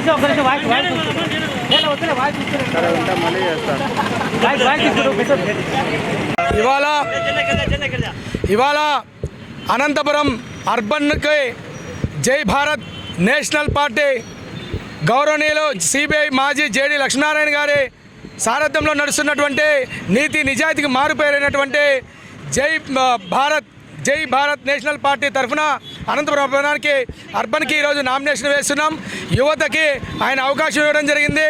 నిమిషం ఒక నిమిషం వాయిస్ వాయిస్ వద్దులే. ఇవాళ ఇవాళ అనంతపురం అర్బన్కి జై భారత్ నేషనల్ పార్టీ గౌరవనీయులు సిబిఐ మాజీ జేడి లక్ష్మీనారాయణ గారి సారథ్యంలో నడుస్తున్నటువంటి నీతి నిజాయితీకి మారుపేరైనటువంటి జై భారత్ జై భారత్ నేషనల్ పార్టీ తరఫున అనంతపురం అర్బనానికి అర్బన్కి ఈరోజు నామినేషన్ వేస్తున్నాం. యువతకి ఆయన అవకాశం ఇవ్వడం జరిగింది.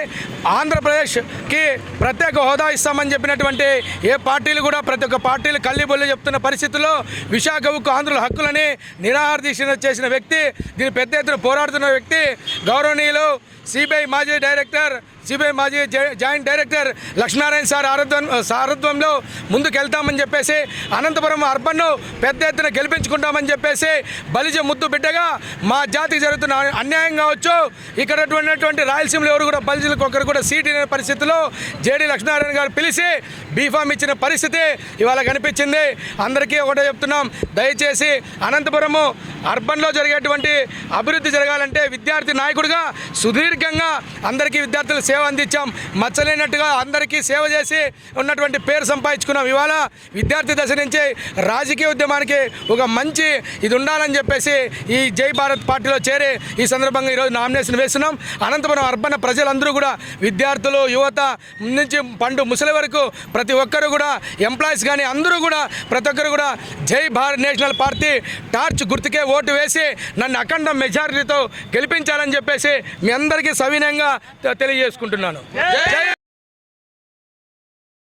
ఆంధ్రప్రదేశ్కి ప్రత్యేక హోదా ఇస్తామని చెప్పినటువంటి ఏ పార్టీలు కూడా ప్రతి ఒక్క పార్టీలు కల్లిబొల్లి చెప్తున్న పరిస్థితుల్లో విశాఖ ఉక్కు ఆంధ్రుల హక్కులని నిరాహార దీక్ష చేసిన వ్యక్తి దీని పెద్ద ఎత్తున పోరాడుతున్న వ్యక్తి గౌరవనీయులు సిబిఐ మాజీ డైరెక్టర్ సిబిఐ మాజీ జాయింట్ డైరెక్టర్ లక్ష్మీనారాయణ సార్ ఆరత్వం సారత్వంలో ముందుకెళ్తామని చెప్పేసి అనంతపురం అర్బన్ను పెద్ద ఎత్తున గెలిపించుకుంటామని చెప్పేసి బలిజ ముద్దు బిడ్డగా మా జాతికి జరుగుతున్న అన్యాయం కావచ్చు. ఇక్కడ ఉన్నటువంటి రాయలసీమలో ఎవరు కూడా బలిజలకు ఒకరు కూడా సీట్ లేని పరిస్థితిలో జేడి లక్ష్మీనారాయణ గారు పిలిచి బీఫామ్ ఇచ్చిన పరిస్థితి ఇవాళ కనిపించింది. అందరికీ ఒకటే చెప్తున్నాం. దయచేసి అనంతపురము అర్బన్లో జరిగేటువంటి అభివృద్ధి జరగాలంటే విద్యార్థి నాయకుడిగా సుదీర్ఘంగా అందరికీ విద్యార్థులు సేవ అందించాం. మచ్చలేనట్టుగా అందరికీ సేవ చేసి ఉన్నటువంటి పేరు సంపాదించుకున్నాం. ఇవాళ విద్యార్థి దశ నుంచి రాజకీయ ఉద్యమానికి ఒక మంచి ఇది ఉండాలని చెప్పేసి ఈ జై భారత్ పార్టీలో చేరి ఈ సందర్భంగా ఈరోజు నామినేషన్ వేస్తున్నాం. అనంతపురం అర్బన్ ప్రజలందరూ కూడా విద్యార్థులు యువత నుంచి పండు ముసలి వరకు ప్రతి ఒక్కరు కూడా ఎంప్లాయీస్ కానీ అందరూ కూడా ప్రతి ఒక్కరు కూడా Jai Bharat national party torch గుర్తుకే ఓటు వేసి నన్ను అఖండ మెజారిటీతో గెలిపించాలని చెప్పేసి మీ అందరికీ సవినయంగా తె- తెలియజేసుకుంటున్నాను.